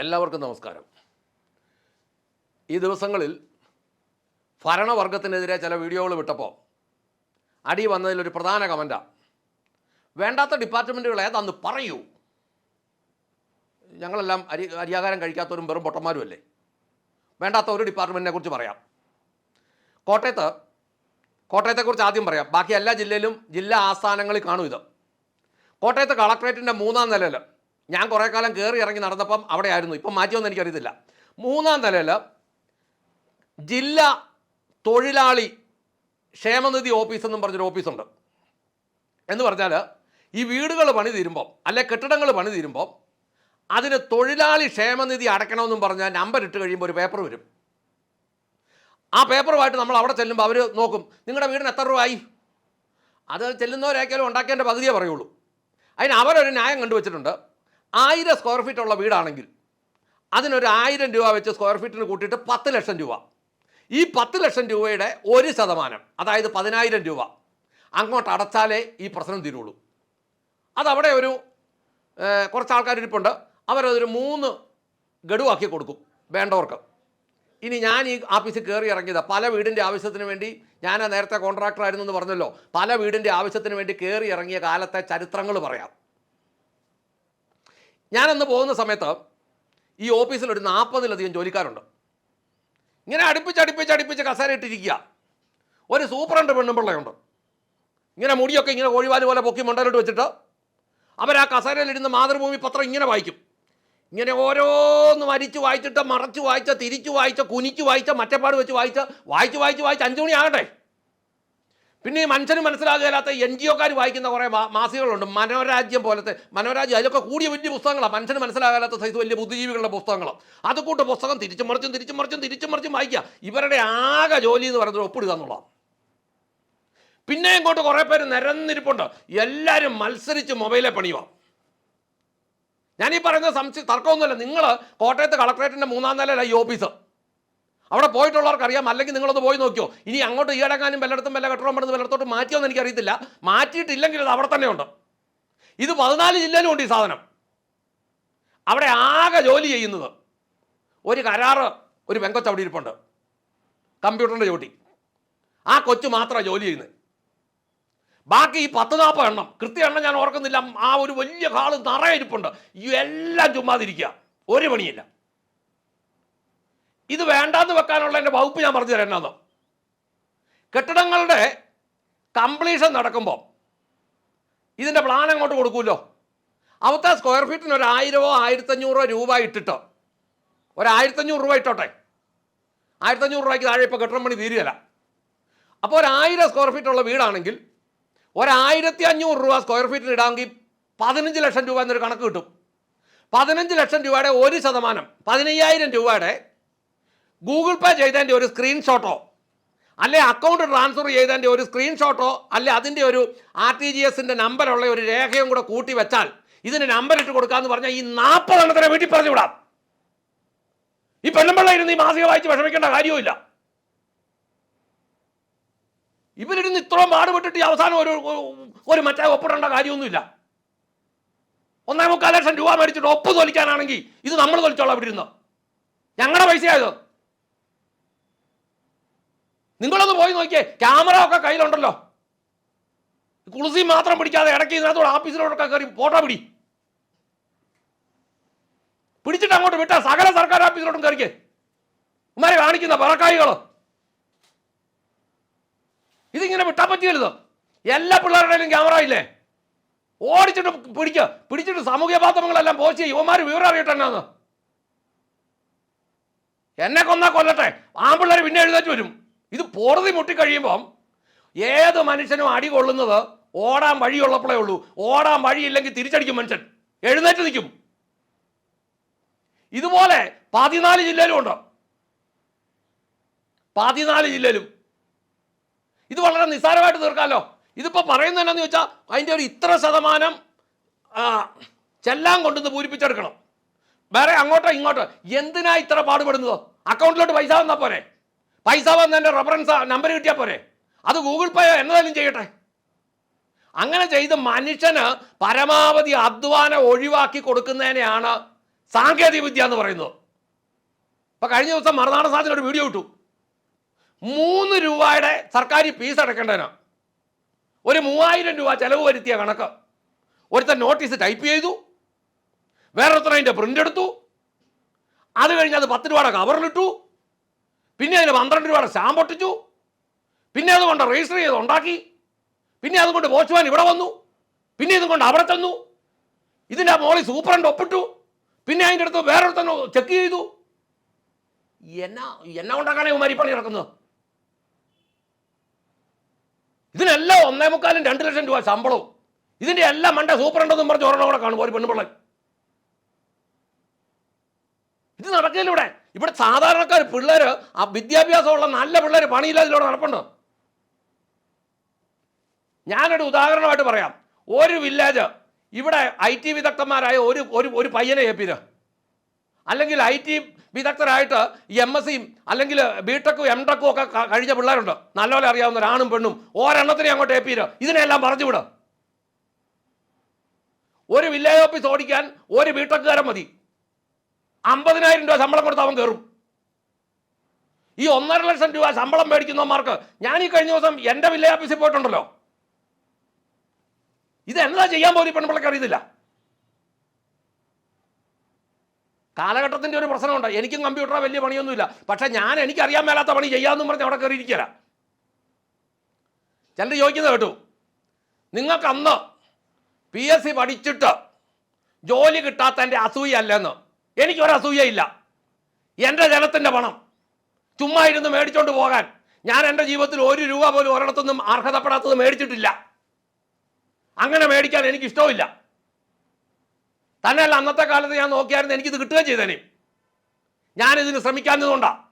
എല്ലാവർക്കും നമസ്കാരം. ഈ ദിവസങ്ങളിൽ ഭരണവർഗത്തിനെതിരെ ചില വീഡിയോകൾ വിട്ടപ്പോൾ അടി വന്നതിലൊരു പ്രധാന കമന്റാണ് വേണ്ടാത്ത ഡിപ്പാർട്ട്മെന്റുകൾ ഏതാന്ന് പറയൂ. ഞങ്ങളെല്ലാം അരി അരിയാകാരം കഴിക്കാത്തവരും വെറും പൊട്ടന്മാരുമല്ലേ വേണ്ടാത്ത ഒരു ഡിപ്പാർട്ട്മെന്റിനെ കുറിച്ച് പറയാം. കോട്ടയത്ത് കോട്ടയത്തെക്കുറിച്ച് ആദ്യം പറയാം. ബാക്കി എല്ലാ ജില്ലയിലും ജില്ലാ ആസ്ഥാനങ്ങളിൽ കാണും ഇത്. കോട്ടയത്ത് കളക്ട്രേറ്റിന്റെ മൂന്നാം നിലയിൽ ഞാൻ കുറേ കാലം കയറി ഇറങ്ങി നടന്നപ്പം അവിടെ ആയിരുന്നു ഇപ്പം മാറ്റിയൊന്നും എനിക്കറിയത്തില്ല. മൂന്നാം നിലയിൽ ജില്ലാ തൊഴിലാളി ക്ഷേമനിധി ഓഫീസ് എന്നും പറഞ്ഞൊരു ഓഫീസുണ്ട്. എന്ന് പറഞ്ഞാൽ ഈ വീടുകൾ പണി തീരുമ്പോൾ അല്ലെ കെട്ടിടങ്ങൾ പണി തീരുമ്പോൾ അതിന് തൊഴിലാളി ക്ഷേമനിധി അടയ്ക്കണമെന്നും പറഞ്ഞാൽ നമ്പർ ഇട്ട് കഴിയുമ്പോൾ ഒരു പേപ്പർ വരും. ആ പേപ്പറുമായിട്ട് നമ്മൾ അവിടെ ചെല്ലുമ്പോൾ അവർ നോക്കും നിങ്ങളുടെ വീടിന് എത്ര രൂപ ആയി അത് ചെല്ലുന്നവരേക്കാലും ഉണ്ടാക്കേണ്ട പകുതിയേ പറയുള്ളൂ. അതിന് അവരൊരു ന്യായം കണ്ടുവച്ചിട്ടുണ്ട്. ആയിരം സ്ക്വയർ ഫീറ്റ് ഉള്ള വീടാണെങ്കിൽ അതിനൊരു ആയിരം രൂപ വെച്ച് സ്ക്വയർ ഫീറ്റിന് കൂട്ടിയിട്ട് പത്ത് ലക്ഷം രൂപ. ഈ പത്ത് ലക്ഷം രൂപയുടെ ഒരു ശതമാനം അതായത് പതിനായിരം രൂപ അങ്ങോട്ട് അടച്ചാലേ ഈ പ്രശ്നം തീരുള്ളൂ. അതവിടെ ഒരു കുറച്ച് ആൾക്കാർ ഇരിപ്പുണ്ട് അവരതൊരു മൂന്ന് ഗഡുവാക്കി കൊടുക്കും വേണ്ടവർക്ക്. ഇനി ഞാൻ ഈ ആഫീസിൽ കയറി ഇറങ്ങിയതാണ് പല വീടിന്റെ ആവശ്യത്തിന് വേണ്ടി ഞാൻ നേരത്തെ കോൺട്രാക്ടർ ആയിരുന്നു എന്ന് പറഞ്ഞല്ലോ. പല വീടിന്റെ ആവശ്യത്തിന് വേണ്ടി കയറി ഇറങ്ങിയ കാലത്തെ ചരിത്രങ്ങൾ പറയാം. ഞാനന്ന് പോകുന്ന സമയത്ത് ഈ ഓഫീസിൽ ഒരു നാൽപ്പതിലധികം ജോലിക്കാരുണ്ട്. ഇങ്ങനെ അടുപ്പിച്ച് അടുപ്പിച്ച് അടുപ്പിച്ച് കസേര ഇട്ടിരിക്കുക ഒരു സൂപ്രണ്ട് പെണ്ണും പിള്ളയുണ്ട്. ഇങ്ങനെ മുടിയൊക്കെ ഇങ്ങനെ കോഴിവാൽ പോലെ പൊക്കി മണ്ടലോട്ട് വെച്ചിട്ട് അവർ ആ കസേരയിലിരുന്ന് മാതൃഭൂമി പത്രം ഇങ്ങനെ വായിക്കും. ഇങ്ങനെ ഓരോന്ന് വരിച്ച് വായിച്ചിട്ട് മറച്ച് വായിച്ച തിരിച്ചു വായിച്ച കുനിച്ച് വായിച്ച മറ്റപ്പാട് വെച്ച് വായിച്ച വായിച്ച് വായിച്ച് വായിച്ച് അഞ്ചു ആകട്ടെ പിന്നെ ഈ മനുഷ്യന് മനസ്സിലാകാത്ത എൻ ജി ഒക്കാർ വായിക്കുന്ന കുറേ മാ- മാസികകളുണ്ട്. മനോരാജ്യം പോലത്തെ മനോരാജ്യം അതിലൊക്കെ കൂടിയ വലിയ പുസ്തകങ്ങളാണ് മനുഷ്യന് മനസ്സിലാകാത്ത സൈസ് വലിയ ബുദ്ധിജീവികളുടെ പുസ്തകങ്ങളാണ് അത് കൂട്ട് പുസ്തകം തിരിച്ചു മറിച്ചും തിരിച്ചു മറിച്ചും തിരിച്ചു മറിച്ചും വായിക്കുക. ഇവരുടെ ആകെ ജോലി എന്ന് പറയുന്നത് ഒപ്പിടുക എന്നുള്ളതാണ്. പിന്നെ ഇങ്ങോട്ട് കുറേ പേര് നിരന്നിരിപ്പുണ്ട്. എല്ലാവരും മത്സരിച്ച് മൊബൈലെ പണിയുക ഞാനീ പറയുന്ന സംശയം തർക്കമൊന്നുമില്ല. നിങ്ങൾ കോട്ടയത്ത് കളക്ടറേറ്റിന്റെ മൂന്നാം നിലയിലാണ് ഈ ഓഫീസ്. അവിടെ പോയിട്ടുള്ളവർക്ക് അറിയാം. അല്ലെങ്കിൽ നിങ്ങളൊന്ന് പോയി നോക്കിയോ. ഇനി അങ്ങോട്ട് ഈടങ്ങാനും വല്ലയിടത്തും വല്ല കെട്ടിടം വല്ലയിടത്തോട്ട് മാറ്റിയോന്ന് എനിക്കറിയത്തില്ല. മാറ്റിയിട്ടില്ലെങ്കിൽ അത് അവിടെ തന്നെ ഉണ്ട്. ഇത് പതിനാല് ജില്ലയിലും ഉണ്ട് ഈ സാധനം. അവിടെ ആകെ ജോലി ചെയ്യുന്നത് ഒരു കരാറ് ഒരു പെങ്കൊച്ച് അവിടെ ഇരിപ്പുണ്ട്. കമ്പ്യൂട്ടറിന്റെ ജോലി ആ കൊച്ചു മാത്രമാണ് ജോലി ചെയ്യുന്നത്. ബാക്കി ഈ പത്ത് നാൽപ്പത് എണ്ണം കൃത്യ എണ്ണം ഞാൻ ഓർക്കുന്നില്ല. ആ ഒരു വലിയ ഹാൾ നിറയെ ഇരിപ്പുണ്ട്. എല്ലാം ചുമ്മാതിരിക്കുക. ഒരു പണിയില്ല. ഇത് വേണ്ടാന്ന് വെക്കാനുള്ള എന്റെ വകുപ്പ് ഞാൻ പറഞ്ഞു തരാം കെട്ടിടങ്ങളുടെ കംപ്ലീഷൻ നടക്കുമ്പോൾ ഇതിന്റെ പ്ലാൻ അങ്ങോട്ട് കൊടുക്കുമല്ലോ അവത്തെ സ്ക്വയർ ഫീറ്റിന് ഒരു ആയിരത്തഞ്ഞൂറോ രൂപ ഇട്ടിട്ട്? ഒരായിരത്തഞ്ഞൂറ് രൂപ ഇട്ടോട്ടെ? ആയിരത്തഞ്ഞൂറ് രൂപയ്ക്ക് താഴെ ഇപ്പോൾ കെട്ടിടം പണി തീരുകയല്ല. അപ്പോൾ ഒരായിരം സ്ക്വയർ ഫീറ്റ് ഉള്ള വീടാണെങ്കിൽ ഒരായിരത്തി അഞ്ഞൂറ് രൂപ സ്ക്വയർ ഫീറ്റിന് ഇടാമെങ്കിൽ പതിനഞ്ച് ലക്ഷം രൂപ എന്നൊരു കണക്ക് കിട്ടും. പതിനഞ്ച് ലക്ഷം രൂപയുടെ ഒരു ശതമാനം പതിനയ്യായിരം രൂപയുടെ ഗൂഗിൾ പേ ചെയ്തതിന്റെ ഒരു സ്ക്രീൻഷോട്ടോ അല്ലെ അക്കൗണ്ട് ട്രാൻസ്ഫർ ചെയ്തതിന്റെ ഒരു സ്ക്രീൻഷോട്ടോ അല്ലെ അതിന്റെ ഒരു ആർ ടി ജി എസിന്റെ നമ്പറുള്ള ഒരു രേഖയും കൂടെ കൂട്ടി വെച്ചാൽ ഇതിന് നമ്പർ ഇട്ട് കൊടുക്കാന്ന് പറഞ്ഞാൽ ഈ നാൽപ്പതെണ്ണത്തിനെ വീട്ടിൽ പറഞ്ഞു വിടാം ഈ പെണ്ണുമ്പിള്ള ഇരുന്ന് ഈ മാസിക വായിച്ച് വിഷമിക്കേണ്ട കാര്യവുമില്ല. ഇവരിരുന്ന് ഇത്രയും പാടുപെട്ടിട്ട് ഈ അവസാനം ഒരു ഒരു- മറ്റേ ഒപ്പിടേണ്ട കാര്യമൊന്നുമില്ല. ഒന്നേ മുക്കാൽ ലക്ഷം രൂപ മേടിച്ചിട്ട് ഒപ്പ് തൊലിക്കാനാണെങ്കിൽ ഇത് നമ്മൾ തൊലിച്ചോളാം ഇവിടെ ഇരുന്ന് ഞങ്ങളുടെ പൈസയായത് നിങ്ങളൊന്ന് പോയി നോക്കിയേ. ക്യാമറ ഒക്കെ കയ്യിലുണ്ടല്ലോ. കുളിസി മാത്രം പിടിക്കാതെ ഇടയ്ക്ക് ഇതിനകത്തോടെ ഓഫീസിലോട്ടൊക്കെ കയറി ഫോട്ടോ പിടി. പിടിച്ചിട്ട് അങ്ങോട്ട് വിട്ടാ സകല സർക്കാർ ഓഫീസിലോട്ടും കയറിക്കേ. ഉമ്മാരെ കാണിക്കുന്ന പറക്കായികളോ. ഇതിങ്ങനെ വിട്ടാൽ പറ്റിയല്ലോ. എല്ലാ പിള്ളേരുടെയും ക്യാമറ ഇല്ലേ? ഓടിച്ചിട്ട് പിടിക്കുക പിടിച്ചിട്ട് സാമൂഹ്യ മാധ്യമങ്ങളെല്ലാം പോസ്റ്റ് ചെയ്യും. യുവമാർ വിവരം അറിയട്ടെ എന്നാന്ന്. എന്നെ കൊന്നാ കൊല്ലട്ടെ. ആമ്പിള്ളേർ പിന്നെ എഴുന്നേറ്റ് വരും. ഇത് പോറതി മുട്ടിക്കഴിയുമ്പം ഏത് മനുഷ്യനും അടി കൊള്ളുന്നത് ഓടാൻ വഴിയുള്ളപ്പോഴേ ഉള്ളൂ. ഓടാൻ വഴിയില്ലെങ്കിൽ തിരിച്ചടിക്കും മനുഷ്യൻ. എഴുന്നേറ്റ് നിൽക്കും. ഇതുപോലെ പതിനാല് ജില്ലയിലും ഉണ്ട്. പതിനാല് ജില്ലയിലും. ഇത് വളരെ നിസ്സാരമായിട്ട് തീർക്കാമല്ലോ ഇതിപ്പോൾ പറയുന്നത് എന്നാന്ന് വെച്ചാൽ അതിന്റെ ഒരു ഇത്ര ശതമാനം ചെല്ലാൻ കൊണ്ടുവന്ന് പൂരിപ്പിച്ചെടുക്കണം. വേറെ അങ്ങോട്ടോ ഇങ്ങോട്ടോ എന്തിനാ ഇത്ര പാടുപെടുന്നത്? അക്കൗണ്ടിലോട്ട് പൈസ വന്നാൽ പോരെ? പൈസ വന്നതിന്റെ റെഫറൻസ് നമ്പർ കിട്ടിയാൽ പോരെ. അത് ഗൂഗിൾ പേയോ എന്നതായാലും ചെയ്യട്ടെ. അങ്ങനെ ചെയ്ത് മനുഷ്യന് പരമാവധി അധ്വാനം ഒഴിവാക്കി കൊടുക്കുന്നതിനെയാണ് സാങ്കേതിക വിദ്യ എന്ന് പറയുന്നത്. ഇപ്പം കഴിഞ്ഞ ദിവസം മറുനാടൻ സാധനം ഒരു വീഡിയോ ഇട്ടു. മൂന്ന് രൂപയുടെ സർക്കാർ ഫീസ് അടക്കേണ്ടതിന് ഒരു മൂവായിരം രൂപ ചിലവ് വരുത്തിയ കണക്ക്. ഒരുത്തൻ നോട്ടീസ് ടൈപ്പ് ചെയ്തു. വേറൊരുത്തൻ അതിന്റെ പ്രിന്റ് എടുത്തു. അത് കഴിഞ്ഞ് അത് പത്ത് രൂപയുടെ കവറിലിട്ടു പിന്നെ അതിന് പന്ത്രണ്ട് രൂപയുടെ സ്റ്റാമ്പ് ഒട്ടിച്ചു പിന്നെ അതുകൊണ്ട് രജിസ്റ്റർ ചെയ്ത് ഉണ്ടാക്കി. പിന്നെ അതുകൊണ്ട് വാച്ച്മാൻ ഇവിടെ വന്നു. പിന്നെ ഇതും കൊണ്ട് അവിടെ ചെന്നു. ഇതിന്റെ മോളിൽ സൂപ്രണ്ട് ഒപ്പിട്ടു. പിന്നെ അതിന്റെ അടുത്ത് വേറൊരുത്തന്നെ ചെക്ക് ചെയ്തു. എന്നാ എന്നാ കൊണ്ടാക്കാനേ ഇവന്മാരി പണി നടക്കുന്നത്? ഇതിനെല്ലാം ഒന്നേ മുക്കാലും രണ്ട് ലക്ഷം രൂപ ശമ്പളവും. ഇതിന്റെ എല്ലാം മണ്ട സൂപ്രണ്ടെന്നും പറഞ്ഞ് ഒരെണ്ണം കൂടെ കാണും ഒരു പെണ്ണുപിള്ളൻ. ഇത് നടക്കില്ല ഇവിടെ. ഇവിടെ സാധാരണക്കാർ പിള്ളേർ ആ വിദ്യാഭ്യാസമുള്ള നല്ല പിള്ളേർ പണിയില്ലാതിലൂടെ നടപ്പുണ്ടോ? ഞാനൊരു ഉദാഹരണമായിട്ട് പറയാം. ഒരു വില്ലേജ് ഇവിടെ ഐ ടി വിദഗ്ധന്മാരായ ഒരു ഒരു ഒരു പയ്യനെ ഏപ്പിന് അല്ലെങ്കിൽ ഐ ടി വിദഗ്ധരായിട്ട് എം എസ് സിയും അല്ലെങ്കിൽ ബി ടെക്കും എം ടെക്കും ഒക്കെ കഴിഞ്ഞ പിള്ളേരുണ്ട്. നല്ലപോലെ അറിയാവുന്ന ഒരാണും പെണ്ണും. ഒരെണ്ണത്തിനെ അങ്ങോട്ട് ഏപ്പീര് ഇതിനെല്ലാം പറഞ്ഞു വിടും. ഒരു വില്ലേജ് ഓഫീസ് ഓടിക്കാൻ ഒരു ബി ടെക്കുകാരൻ മതി. അമ്പതിനായിരം രൂപ ശമ്പളം കൊടുത്ത് അവൻ കയറും ഈ ഒന്നര ലക്ഷം രൂപ ശമ്പളം മേടിക്കുന്നവന്മാർക്ക് ഞാൻ ഈ കഴിഞ്ഞ ദിവസം എന്റെ വില്ലേജ് ഓഫീസിൽ പോയിട്ടുണ്ടല്ലോ. ഇത് എന്താ ചെയ്യാൻ പോലും പെൺപിള്ളക്ക് അറിയത്തില്ല. കാലഘട്ടത്തിന്റെ ഒരു പ്രശ്നമുണ്ട്. എനിക്കും കമ്പ്യൂട്ടറ വലിയ പണിയൊന്നുമില്ല. പക്ഷെ ഞാൻ എനിക്ക് അറിയാൻ മേലാത്ത പണി ചെയ്യാമെന്നും പറഞ്ഞ് അവിടെ കയറിയിരിക്കല ചിലർ ചോദിക്കുന്നത് കേട്ടു നിങ്ങൾക്ക് അന്ന് പി എസ് സി പഠിച്ചിട്ട് ജോലി കിട്ടാത്തതിന്റെ അസൂയ അല്ലെന്ന് എനിക്കൊരു അസൂയയില്ല എന്റെ ജനത്തിന്റെ പണം. ചുമ്മാ ഇരുന്ന് മേടിച്ചോണ്ട് പോകാൻ. ഞാൻ എന്റെ ജീവിതത്തിൽ ഒരു രൂപ പോലും ഒരിടത്തുനിന്നും അർഹതപ്പെടാത്തത് മേടിച്ചിട്ടില്ല. അങ്ങനെ മേടിക്കാൻ എനിക്ക് തന്നെയല്ല അന്നത്തെ കാലത്ത് ഞാൻ നോക്കിയായിരുന്നു എനിക്കിത് കിട്ടുകയും ചെയ്തേനെ. ഞാനിതിന് ശ്രമിക്കാഞ്ഞതുകൊണ്ടാണ്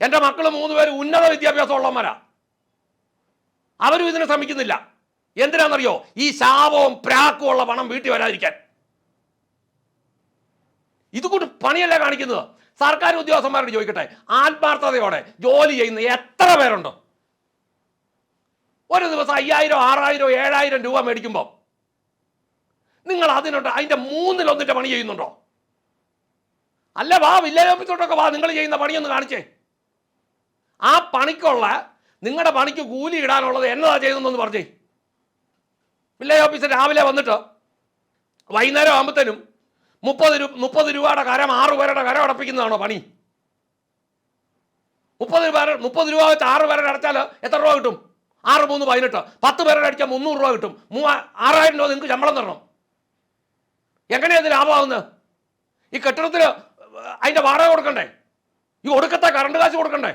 എന്റെ മക്കൾ മൂന്ന് പേര് ഉന്നത വിദ്യാഭ്യാസം ഉള്ളവന്മാരാ അവരും ഇതിനെ ശ്രമിക്കുന്നില്ല. എന്തിനാണെന്നറിയോ ഈ ശാപവും പ്രാക്കും ഉള്ള പണം വീട്ടിൽ വരാതിരിക്കാൻ. ഇതുകൊണ്ട് പണിയല്ല കാണിക്കുന്നത്? സർക്കാർ ഉദ്യോഗസ്ഥന്മാരോട് ചോദിക്കട്ടെ. ആത്മാർത്ഥതയോടെ ജോലി ചെയ്യുന്ന എത്ര പേരുണ്ടോ? ഒരു ദിവസം അയ്യായിരം ആറായിരം ഏഴായിരം രൂപ മേടിക്കുമ്പോൾ നിങ്ങൾ അതിനുണ്ട് അതിന്റെ മൂന്നിലൊന്നിട്ട് പണി ചെയ്യുന്നുണ്ടോ? അല്ല വാ വില്ലേജ് ഓഫീസോട്ടൊക്കെ വാ നിങ്ങൾ ചെയ്യുന്ന പണിയൊന്ന് കാണിച്ചേ. ആ പണിക്കുള്ള നിങ്ങളുടെ പണിക്ക് കൂലി ഇടാനുള്ളത് എന്നതാ ചെയ്യുന്നതെന്ന് പറഞ്ഞേ. വില്ലേജ് ഓഫീസർ രാവിലെ വന്നിട്ട് വൈകുന്നേരം ആകുമ്പോഴത്തേനും മുപ്പത് രൂപ മുപ്പത് രൂപയുടെ കരം ആറ് പേരുടെ കരം അടപ്പിക്കുന്നതാണോ പണി? മുപ്പത് രൂപ മുപ്പത് രൂപ വെച്ച് ആറ് പേരുടെ അടച്ചാൽ എത്ര രൂപ കിട്ടും? ആറ് മൂന്ന് പതിനെട്ട്. പത്ത് പേരുടെ അടിച്ചാൽ മുന്നൂറ് രൂപ കിട്ടും. മൂവ ആറായിരം രൂപ നിങ്ങൾക്ക് ശമ്പളം തരണം. എങ്ങനെയാണ് ഇത് ലാഭമാകുന്നത് ഈ കെട്ടിടത്തിൽ അതിന്റെ വാടക കൊടുക്കണ്ടേ? ഈ ഒടുക്കത്തെ കറണ്ട് കാശ് കൊടുക്കണ്ടേ?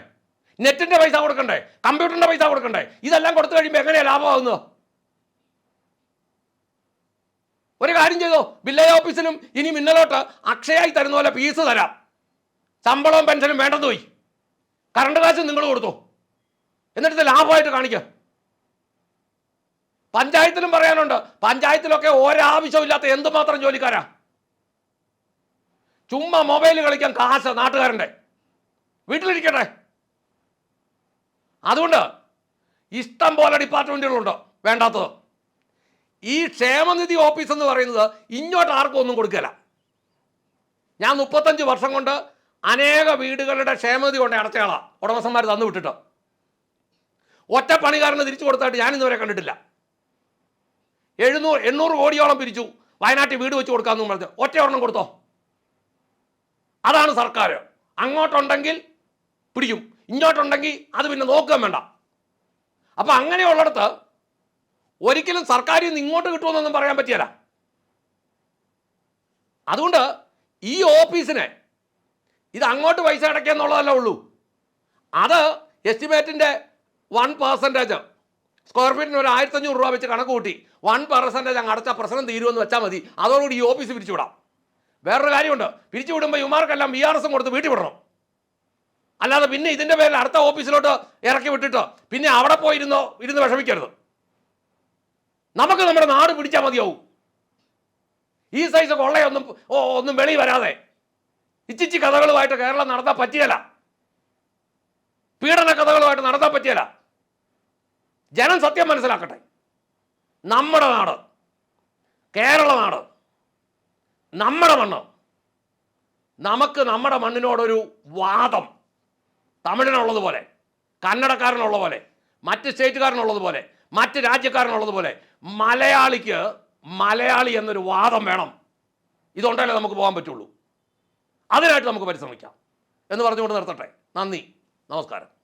നെറ്റിന്റെ പൈസ കൊടുക്കണ്ടേ? കമ്പ്യൂട്ടറിന്റെ പൈസ കൊടുക്കണ്ടേ? ഇതെല്ലാം കൊടുത്തു കഴിയുമ്പോൾ എങ്ങനെയാണ് ലാഭമാവുന്നത്? ഒരു കാര്യം ചെയ്തോ? വില്ലേജ് ഓഫീസിനും ഇനി മിന്നലോട്ട് അക്ഷയായി തരുന്ന പോലെ ഫീസ് തരാം. ശമ്പളവും പെൻഷനും വേണ്ടെന്ന് പോയി. കറണ്ട് കാശും നിങ്ങൾ കൊടുത്തു? എന്നിട്ട് ലാഭമായിട്ട് കാണിക്കുക പഞ്ചായത്തിലും പറയാനുണ്ട്. പഞ്ചായത്തിലൊക്കെ ഒരാവശ്യമില്ലാത്ത എന്തുമാത്രം ജോലിക്കാരാ? ചുമ്മാ മൊബൈൽ കളിക്കാൻ കാശ് നാട്ടുകാരന്റെ. വീട്ടിലിരിക്കട്ടെ. അതുകൊണ്ട് ഇഷ്ടം പോലെ ഡിപ്പാർട്ട്മെന്റുകളുണ്ട് വേണ്ടാത്തത്. ഈ ക്ഷേമനിധി ഓഫീസ് എന്ന് പറയുന്നത് ഇങ്ങോട്ട് ആർക്കും ഒന്നും കൊടുക്കില്ല ഞാൻ മുപ്പത്തഞ്ച് വർഷം കൊണ്ട് അനേക വീടുകളുടെ ക്ഷേമനിധി കൊണ്ട് അടച്ചയാളാണ് ഉടമസ്ഥന്മാർ തന്നു വിട്ടിട്ട്. ഒറ്റ പണിക്കാരന് തിരിച്ചു കൊടുത്തായിട്ട് ഞാൻ ഇന്നുവരെ കണ്ടിട്ടില്ല. എഴുന്നൂറ് എണ്ണൂറ് കോടിയോളം പിരിച്ചു. വയനാട്ടിൽ വീട് വെച്ച് കൊടുക്കാമെന്ന് പറഞ്ഞത് ഒറ്റ ഒരെണ്ണം കൊടുത്തോ? അതാണ് സർക്കാർ അങ്ങോട്ടുണ്ടെങ്കിൽ പിടിക്കും. ഇങ്ങോട്ടുണ്ടെങ്കിൽ അത് പിന്നെ നോക്കുകയും വേണ്ട. അപ്പം അങ്ങനെയുള്ളിടത്ത് ഒരിക്കലും സർക്കാരിൽ നിന്ന് ഇങ്ങോട്ട് കിട്ടുമെന്നൊന്നും പറയാൻ പറ്റിയല്ല. അതുകൊണ്ട് ഈ ഓഫീസിനെ ഇത് അങ്ങോട്ട് പൈസ അടയ്ക്കുക എന്നുള്ളതല്ല ഉള്ളൂ. അത് എസ്റ്റിമേറ്റിന്റെ വൺ പെർസെന്റേജ് സ്ക്വയർ ഫീറ്റിന് ഒരു ആയിരത്തഞ്ഞൂറ് രൂപ വെച്ച് കണക്ക് കൂട്ടി വൺ പെർസെന്റേജ് അങ്ങ് അടച്ച പ്രശ്നം തീരുമെന്ന് വെച്ചാൽ മതി. അതോടുകൂടി ഈ ഓഫീസ് പിരിച്ചുവിടാം. വേറൊരു കാര്യമുണ്ട്. പിരിച്ചു വിടുമ്പോൾ യുമാർക്കെല്ലാം ബി ആർ എസും കൊടുത്ത് വീട്ടിൽ വിടണം. അല്ലാതെ പിന്നെ ഇതിന്റെ പേരിൽ അടുത്ത ഓഫീസിലോട്ട് ഇറക്കി വിട്ടിട്ട് പിന്നെ അവിടെ പോയിരുന്നോ ഇരുന്ന് വിഷമിക്കരുത്. നമുക്ക് നമ്മുടെ നാട് പിടിച്ചാൽ മതിയാവും. ഈ സൈസ് കൊള്ളയൊന്നും ഓ ഒന്നും വെളി വരാതെ. ഇച്ചിച്ചി കഥകളുമായിട്ട് കേരളം നടത്താൻ പറ്റിയല്ല. പീഡന കഥകളുമായിട്ട് നടത്താൻ പറ്റിയല്ല. ജനം സത്യം മനസ്സിലാക്കട്ടെ. നമ്മുടെ നാട് കേരള നാട് നമ്മുടെ മണ്ണ്. നമുക്ക് നമ്മുടെ മണ്ണിനോടൊരു വാദം. തമിഴിനുള്ളതുപോലെ കന്നഡക്കാരനുള്ള പോലെ മറ്റ് സ്റ്റേറ്റുകാരനുള്ളത് പോലെ മറ്റ് രാജ്യക്കാരനുള്ളത് പോലെ മലയാളിക്ക് മലയാളി എന്നൊരു വാദം വേണം. ഇതുകൊണ്ടല്ലേ നമുക്ക് പോകാൻ പറ്റുള്ളൂ. അതിനായിട്ട് നമുക്ക് പരിശ്രമിക്കാം. എന്ന് പറഞ്ഞുകൊണ്ട് നിർത്തട്ടെ. നന്ദി. നമസ്കാരം.